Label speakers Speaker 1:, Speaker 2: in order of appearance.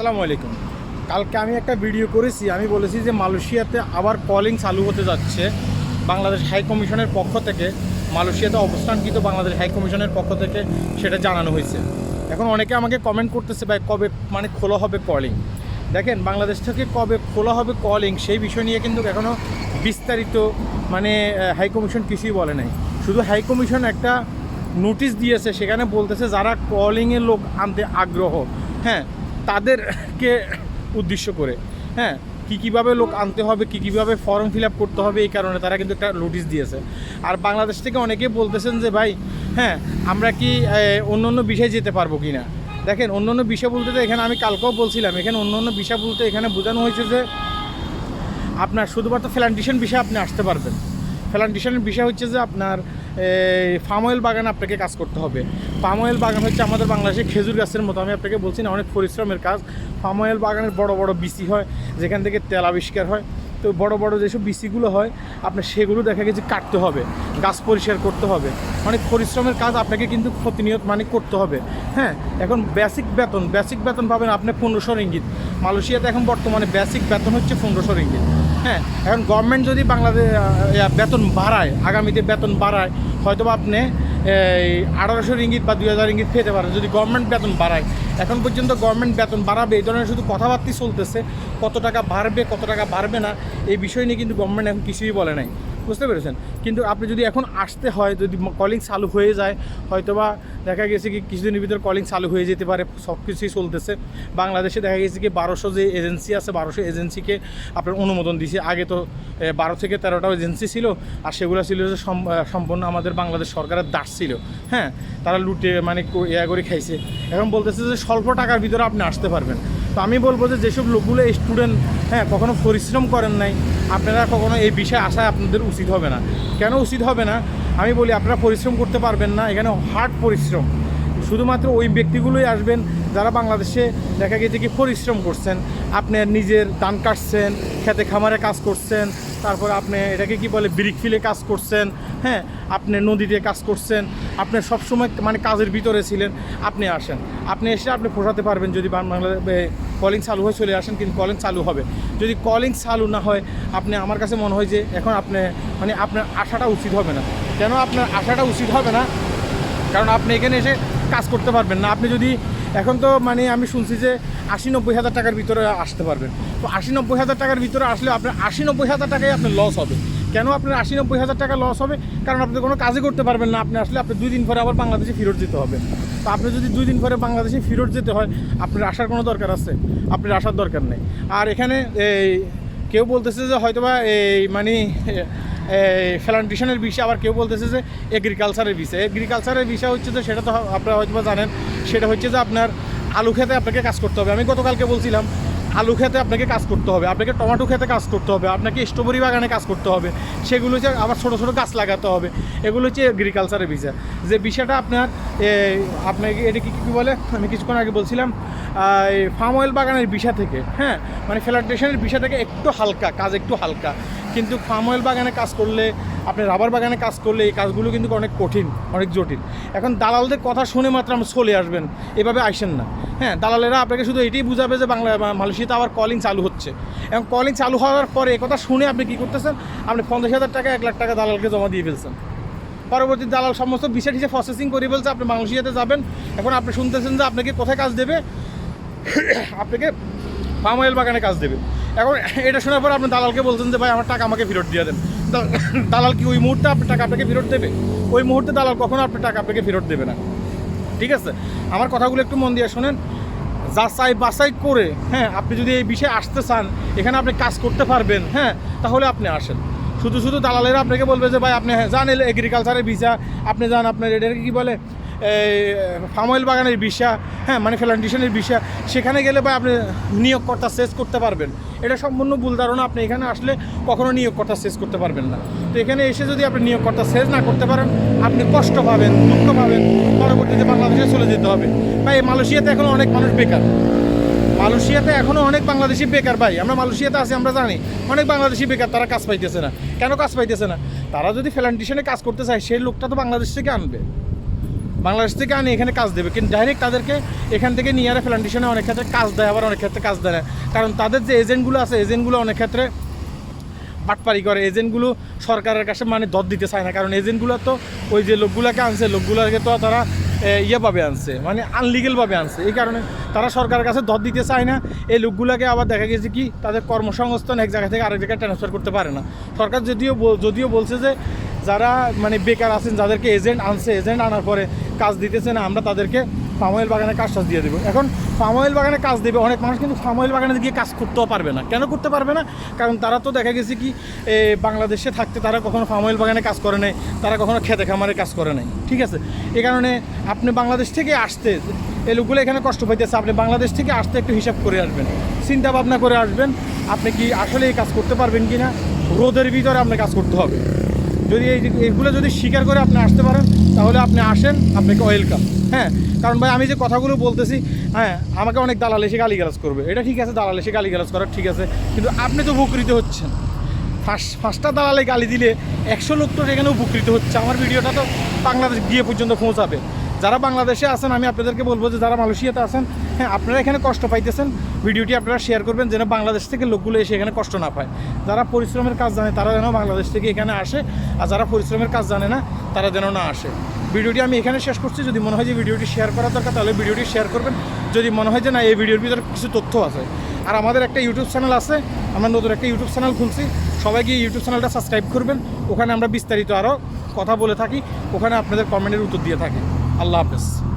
Speaker 1: আসসালামু আলাইকুম। কালকে আমি একটা ভিডিও করেছি, আমি বলেছি যে মালয়েশিয়াতে আবার কলিং চালু হতে যাচ্ছে। বাংলাদেশ হাই কমিশনের পক্ষ থেকে মালয়েশিয়াতে অবস্থানকৃত বাংলাদেশ হাই কমিশনের পক্ষ থেকে সেটা জানানো হয়েছে। এখন অনেকে আমাকে কমেন্ট করতেছে, ভাই, কবে মানে খোলা হবে কলিং দেখেন, বাংলাদেশ থেকে কবে খোলা হবে কলিং সেই বিষয় নিয়ে কিন্তু এখনও বিস্তারিত মানে হাই কমিশন কিছুই বলে নাই। শুধু হাই কমিশন একটা নোটিশ দিয়েছে, সেখানে বলতেছে যারা কলিংয়ের লোক আনতে আগ্রহ হ্যাঁ তাদেরকে উদ্দেশ্য করে হ্যাঁ? কী কীভাবে লোক আনতে হবে, কী কীভাবে ফর্ম ফিল আপ করতে হবে এই কারণে তারা কিন্তু একটা নোটিশ দিয়েছে। আর বাংলাদেশ থেকে অনেকে বলতেছেন যে, ভাই হ্যাঁ আমরা কি অন্য অন্য বিষয়ে যেতে পারব কি না? দেখেন, অন্য অন্য বিষয় বলতে তো এখানে আমি কালকেও বলছিলাম, এখানে অন্য অন্য বিষয় বলতে এখানে বোঝানো হয়েছে যে, আপনার শুধুমাত্র ফ্ল্যান্টেশন বিষয়ে আপনি আসতে পারবেন। ফ্ল্যান্টেশনের বিষয় হচ্ছে যে আপনার ফার্ম অয়েল বাগানে আপনাকে কাজ করতে হবে। ফার্ম অয়েল বাগান হচ্ছে আমাদের বাংলাদেশে খেজুর গাছের মতো। আমি আপনাকে বলছি না, অনেক পরিশ্রমের কাজ। ফার্ম অয়েল বাগানের বড় বড় বিসি হয়, যেখান থেকে তেল আবিষ্কার হয়। তো বড় বড় যেসব বিসিগুলো হয়, আপনার সেগুলো দেখা গেছে কাটতে হবে, গাছ পরিষ্কার করতে হবে। অনেক পরিশ্রমের কাজ আপনাকে কিন্তু প্রতিনিয়ত মানে করতে হবে। হ্যাঁ এখন বেসিক বেতন বেসিক বেতন পাবেন আপনি পনেরোশো রিঙ্গিত। মালয়েশিয়াতে এখন বর্তমানে বেসিক বেতন হচ্ছে পনেরোশো রিঙ্গিত। হ্যাঁ এখন গভর্নমেন্ট যদি বাংলাদেশ বেতন বাড়ায়, আগামীতে বেতন বাড়ায় হয়তো আপনি, এই, আঠারোশো রিঙ্গিত বা দুই হাজার রিঙ্গিত পেতে পারেন যদি গভর্নমেন্ট বেতন বাড়ায়। এখন পর্যন্ত গভর্নমেন্ট বেতন বাড়াবে, এই ধরনের শুধু কথাবার্তা চলতেছে, কত টাকা বাড়বে, কত টাকা বাড়বে না, এই বিষয় নিয়ে কিন্তু গভর্নমেন্ট এখন কিছুই বলে নাই। বুঝতে পেরেছেন? কিন্তু আপনি যদি এখন আসতে হয়, যদি কলিং চালু হয়ে যায়, হয়তোবা দেখা গেছে কি কিছুদিনের ভিতরে কলিং চালু হয়ে যেতে পারে সব কিছুই চলতেছে। বাংলাদেশে দেখা গেছে কি বারোশো যে এজেন্সি আছে, বারোশো এজেন্সিকে আপনার অনুমোদন দিছে। আগে তো বারো থেকে তেরোটা এজেন্সি ছিল, আর সেগুলো ছিল যে সম- সম্পূর্ণ আমাদের বাংলাদেশ সরকারের দাস ছিল। হ্যাঁ? তারা লুটে মানে ইয়া করে খাইছে। এখন বলতেছে যে স্বল্প টাকার ভিতরে আপনি আসতে পারবেন। তো আমি বলব যে যেসব লোকগুলো স্টুডেন্ট হ্যাঁ কখনো পরিশ্রম করেন নাই, আপনারা কখনো এই বিষয়ে আসা আপনাদের উচিত হবে না। কেন উচিত হবে না? আমি বলি আপনারা পরিশ্রম করতে পারবেন না, এখানে হার্ড পরিশ্রম। শুধুমাত্র ওই ব্যক্তিগুলোই আসবেন যারা বাংলাদেশে দেখা গেছে কি পরিশ্রম করছেন, আপনি নিজের ধান কাটছেন, খেতে খামারে কাজ করছেন, তারপর আপনি এটাকে কি বলে ব্রিক ফিলে কাজ করছেন হ্যাঁ আপনি নদীতে কাজ করছেন, আপনি সবসময় মানে কাজের ভিতরে ছিলেন, আপনি আসেন। আপনি এসে আপনি পোষাতে পারবেন যদি বাংলাদেশ কলিং চালু হয়ে চলে আসেন, কিন্তু কলিং চালু হবে। যদি কলিং চালু না হয়, আপনি আমার কাছে মনে হয় যে এখন আপনি মানে আপনার আশাটা উচিত হবে না। কেন আপনার আশাটা উচিত হবে না? কারণ আপনি এখানে এসে কাজ করতে পারবেন না। আপনি যদি এখন তো মানে আমি শুনছি যে আশি নব্বই হাজার টাকার ভিতরে আসতে পারবেন। তো আশি নব্বই হাজার টাকার ভিতরে আসলে আপনার আশি নব্বই হাজার টাকায় আপনার লস হবে। কেন আপনার আশি নব্বই হাজার টাকা লস হবে? কারণ আপনি কোনো কাজই করতে পারবেন না। আপনি আসলে আপনি দুই দিন পরে আবার বাংলাদেশে ফেরত যেতে হবে। তো আপনি যদি দুই দিন পরে বাংলাদেশে ফেরত যেতে হয়, আপনার আসার কোনো দরকার আছে? আপনার আসার দরকার নেই। আর এখানে এই কেউ বলতেছে যে হয়তোবা এই মানে ফ্যালান্টিশনের বিষয় আবার কেউ বলতেছে যে এগ্রিকালচারের বিষয়। এগ্রিকালচারের বিষয় হচ্ছে যে সেটা তো আপনারা হয়তো জানেন, সেটা হচ্ছে যে আপনার আলু খেতে আপনাকে কাজ করতে হবে। আমি গতকালকে বলছিলাম, আলু খেতে আপনাকে কাজ করতে হবে, আপনাকে টমেটো খেতে কাজ করতে হবে, আপনাকে স্ট্রবেরি বাগানে কাজ করতে হবে, সেগুলো হচ্ছে আবার ছোটো ছোটো গাছ লাগাতে হবে, এগুলো হচ্ছে এগ্রিকালচারের বিষয়। যে বিষয়টা আপনার আপনাকে এটা কি, কী বলে, আমি কিছুক্ষণ আগে বলছিলাম ফার্ম অয়েল বাগানের বিষয় থেকে হ্যাঁ মানে ফ্ল্যান্টেশনের বিষয় থেকে একটু হালকা, কাজ একটু হালকা। কিন্তু ফার্ম অয়েল বাগানে কাজ করলে, আপনি রাবার বাগানে কাজ করলে এই কাজগুলো কিন্তু অনেক কঠিন, অনেক জটিল। এখন দালালদের কথা শুনে মাত্র আপনি চলে আসবেন, এভাবে আসেন না। হ্যাঁ দালালেরা আপনাকে শুধু এটাই বুঝাবে যে বাংলা মালয়েশিয়াতে আবার কলিং চালু হচ্ছে। এবং কলিং চালু হওয়ার পরে কথা শুনে আপনি কী করতেছেন? আপনি পঞ্চাশ হাজার টাকা, এক লাখ টাকা দালালকে জমা দিয়ে ফেলছেন। পরবর্তী দালাল সমস্ত বিষয় হিসেবে প্রসেসিং করে ফেলছে, আপনি মালয়েশিয়াতে যাবেন। এখন আপনি শুনতেছেন যে আপনাকে কোথায় কাজ দেবে? আপনাকে পাম অয়েল বাগানে কাজ দেবে। এখন এটা শোনার পর আপনি দালালকে বলছেন যে ভাই আমার টাকা আমাকে ফেরত দিয়ে দেন। দালাল কি ওই মুহূর্তে আপনার টাকা আপনাকে ফেরত দেবে? ওই মুহূর্তে দালাল কখনো আপনার টাকা আপনাকে ফেরত দেবে না। ঠিক আছে? আমার কথাগুলো একটু মন দিয়ে শোনেন। যাচাই বাছাই করে হ্যাঁ আপনি যদি এই বিষয়ে আসতে চান এখানে আপনি কাজ করতে পারবেন হ্যাঁ তাহলে আপনি আসেন। শুধু শুধু দালালেরা আপনাকে বলবে যে ভাই আপনি হ্যাঁ, যান এগ্রিকালচারের ভিসা আপনি যান আপনার এটাকে কী বলে ফার্ম অয়েল বাগানের বিষা হ্যাঁ মানে ফ্ল্যান্টেশনের বিষা, সেখানে গেলে বা আপনি নিয়োগকর্তা শেষ করতে পারবেন। এটা সম্পূর্ণ ভুল ধারণা, আপনি এখানে আসলে কখনো নিয়োগকর্তা শেষ করতে পারবেন না। তো এখানে এসে যদি আপনি নিয়োগকর্তা শেষ না করতে পারেন, আপনি কষ্ট পাবেন, দুঃখ পাবেন, পরবর্তীতে বাংলাদেশে চলে যেতে হবে। ভাই মালয়েশিয়াতে এখন অনেক মানুষ বেকার। মালয়েশিয়াতে এখনও অনেক বাংলাদেশি বেকার ভাই, আমরা মালয়েশিয়াতে আছি, আমরা জানি, অনেক বাংলাদেশি বেকার, তারা কাজ পাইতেছে না। কেন কাজ পাইতেছে না? তারা যদি ফ্যালান্টিশনে কাজ করতে চায়, সেই লোকটা তো বাংলাদেশ থেকে আনবে। বাংলাদেশ থেকে আনি, এখানে কাজ দেবে। কিন্তু ডাইরেক্ট তাদেরকে এখান থেকে নিয়ে আরে প্ল্যান্টেশনে অনেক ক্ষেত্রে কাজ দেয়, আবার অনেক ক্ষেত্রে কাজ দেয় না। কারণ তাদের যে এজেন্টগুলো আছে, এজেন্টগুলো অনেক ক্ষেত্রে বাটপারি করে। এজেন্টগুলো সরকারের কাছে মানে দর দিতে চায় না। কারণ এজেন্টগুলো তো ওই যে লোকগুলোকে আনছে, লোকগুলোকে তো তারা ইয়েভাবে আনছে মানে আনলিগেলভাবে আনছে। এই কারণে তারা সরকারের কাছে দর দিতে চায় না। এই লোকগুলোকে আবার দেখা গেছে কি, তাদের কর্মসংস্থান এক জায়গা থেকে আরেক জায়গায় ট্রান্সফার করতে পারে না। সরকার যদিও যদিও বলছে যে যারা মানে বেকার আছেন, যাদেরকে এজেন্ট আনছে এজেন্ট আনার পরে কাজ দিতেছে না, আমরা তাদেরকে পাম অয়েল বাগানে কাজ টাজ দিয়ে দেবো। এখন পাম অয়েল বাগানে কাজ দেবে, অনেক মানুষ কিন্তু পাম অয়েল বাগানে গিয়ে কাজ করতেও পারবে না। কেন করতে পারবে না? কারণ তারা তো দেখা গেছে কি বাংলাদেশে থাকতে তারা কখনো পাম অয়েল বাগানে কাজ করে নাই, তারা কখনো খেতে খামারে কাজ করে নাই। ঠিক আছে? এ কারণে আপনি বাংলাদেশ থেকে আসতে এই লোকগুলো এখানে কষ্ট পাইতেছে, আপনি বাংলাদেশ থেকে আসতে একটু হিসাব করে আসবেন। চিন্তা ভাবনা করে আসবেন, আপনি কি আসলে এই কাজ করতে পারবেন কি না রোদের ভিতরে আপনার কাজ করতে হবে। যদি এই এগুলো যদি স্বীকার করে আপনি আসতে পারেন, তাহলে আপনি আসেন, আপনাকে ওয়েলকাম হ্যাঁ কারণ ভাই, আমি যে কথাগুলো বলতেছি হ্যাঁ আমাকে অনেক দালাল এসে গালিগালাজ করবে। এটা ঠিক আছে, দালাল এসে গালিগালাজ করা ঠিক আছে, কিন্তু আপনি তো উপকৃত হচ্ছেন। ফার্স্ট ফার্স্টটা দালালে গালি দিলে একশো লোক তো এখানে উপকৃত হচ্ছে। আমার ভিডিওটা তো বাংলাদেশ গিয়ে পর্যন্ত পৌঁছাবে। যারা বাংলাদেশে আছেন, আমি আপনাদেরকে বলব যে যারা মালয়েশিয়াতে আছেন হ্যাঁ আপনারা এখানে কষ্ট পাইতেছেন। ভিডিওটি আপনারা শেয়ার করবেন যেন বাংলাদেশ থেকে লোকগুলো এসে এখানে কষ্ট না পায়। যারা পরিশ্রমের কাজ জানে, তারা যেন বাংলাদেশ থেকে এখানে আসে। আর যারা পরিশ্রমের কাজ জানে না, তারা যেন না আসে। ভিডিওটি আমি এখানে শেষ করছি। যদি মনে হয় যে ভিডিওটি শেয়ার করা দরকার, তাহলে ভিডিওটি শেয়ার করবেন। যদি মনে হয় যে না, এই ভিডিওর ভিতরে কিছু তথ্য আছে। আর আমাদের একটা ইউটিউব চ্যানেল আছে, আমরা নতুন একটা ইউটিউব চ্যানেল খুলছি। সবাই গিয়ে ইউটিউব চ্যানেলটা সাবস্ক্রাইব করবেন। ওখানে আমরা বিস্তারিত আরও কথা বলে থাকি। ওখানে আপনাদের কমেন্টের উত্তর দিয়ে থাকি। আল্লাহ হাফেজ।